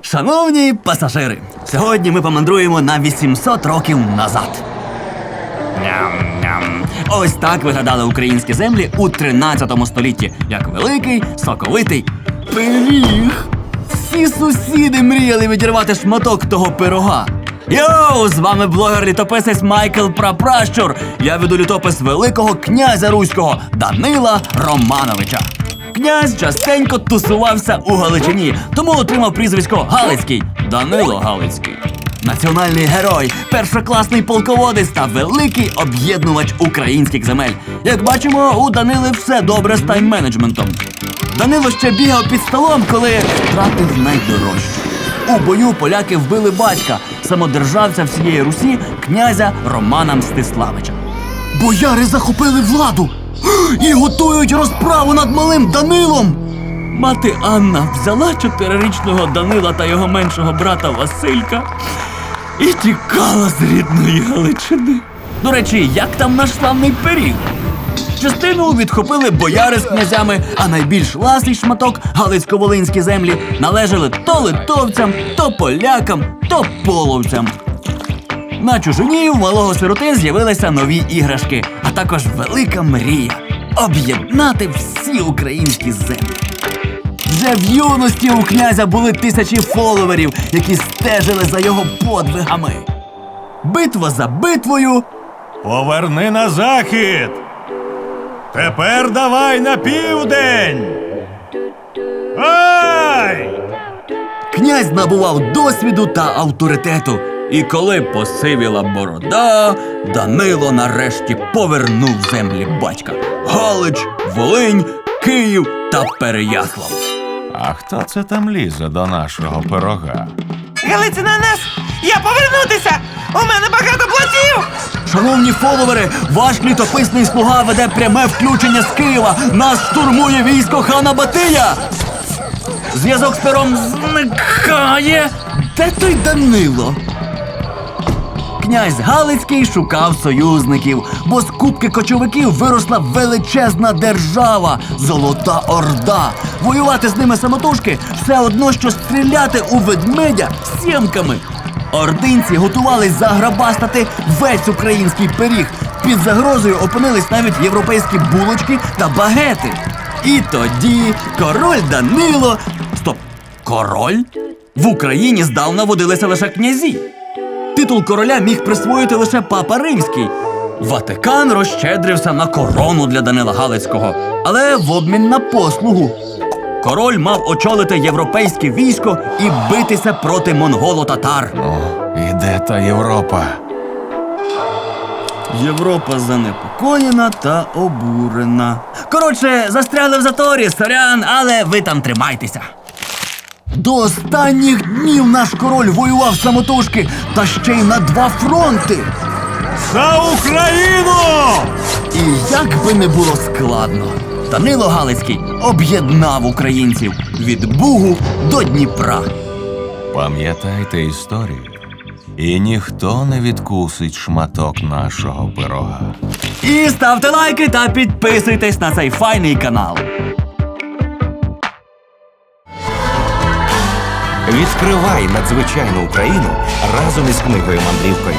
Шановні пасажири, сьогодні ми помандруємо на 800 років назад. Ням-ням. Ось так виглядали українські землі у 13 столітті, як великий соковитий пиріг. Всі сусіди мріяли відірвати шматок того пирога. Йоу, з вами блогер-літописець Майкл Прапращур. Я веду літопис великого князя руського Данила Романовича. Князь частенько тусувався у Галичині, тому отримав прізвисько Галицький Данило Галицький. Національний герой, першокласний полководець та великий об'єднувач українських земель. Як бачимо, у Данили все добре з тайм-менеджментом. Данило ще бігав під столом, коли втратив найдорожче. У бою поляки вбили батька, самодержавця всієї Русі, князя Романа Мстиславича. Бояри захопили владу і готують розправу над малим Данилом. Мати Анна взяла чотирирічного Данила та його меншого брата Василька і тікала з рідної Галичини. До речі, як там наш славний пиріг? Частину відхопили бояри з князями, а найбільш ласий шматок Галицько-Волинські землі належали то литовцям, то полякам, то половцям. На чужині у малого сироти з'явилися нові іграшки, а також велика мрія об'єднати всі українські землі. Вже в юності у князя були тисячі фоловерів, які стежили за його подвигами. Битва за битвою Поверни на захід. Тепер давай на південь. Ай! Князь набував досвіду та авторитету. І коли посивіла борода, Данило нарешті повернув землі батька. Галич, Волинь, Київ та Переяслав. А хто це там лізе до нашого пирога? Галицина нас! Я повернутися! У мене багато платів! Шановні фоловери, ваш літописний слуга веде пряме включення з Києва. Нас штурмує військо хана Батия. Зв'язок з пером зникає. Де той Данило? Князь Галицький шукав союзників, бо з кубки кочовиків виросла величезна держава Золота Орда. Воювати з ними самотужки все одно, що стріляти у ведмедя сімками. Ординці готувались заграбастати весь український пиріг. Під загрозою опинились навіть європейські булочки та багети. І тоді король Данило. Стоп, король? В Україні здавна водилися лише князі. Титул короля міг присвоїти лише папа римський. Ватикан розщедрився на корону для Данила Галицького, але в обмін на послугу. Король мав очолити європейське військо і битися проти монголо-татар. Ну, і де та Європа? Європа занепокоєна та обурена. Коротше, застряли в заторі, сорян, але ви там тримайтеся. До останніх днів наш король воював самотужки та ще й на два фронти. За Україну! І як би не було складно, Данило Галицький об'єднав українців від Бугу до Дніпра. Пам'ятайте історію. І ніхто не відкусить шматок нашого пирога. І ставте лайки та підписуйтесь на цей файний канал. Відкривай надзвичайну Україну разом із книгою мандрівкою.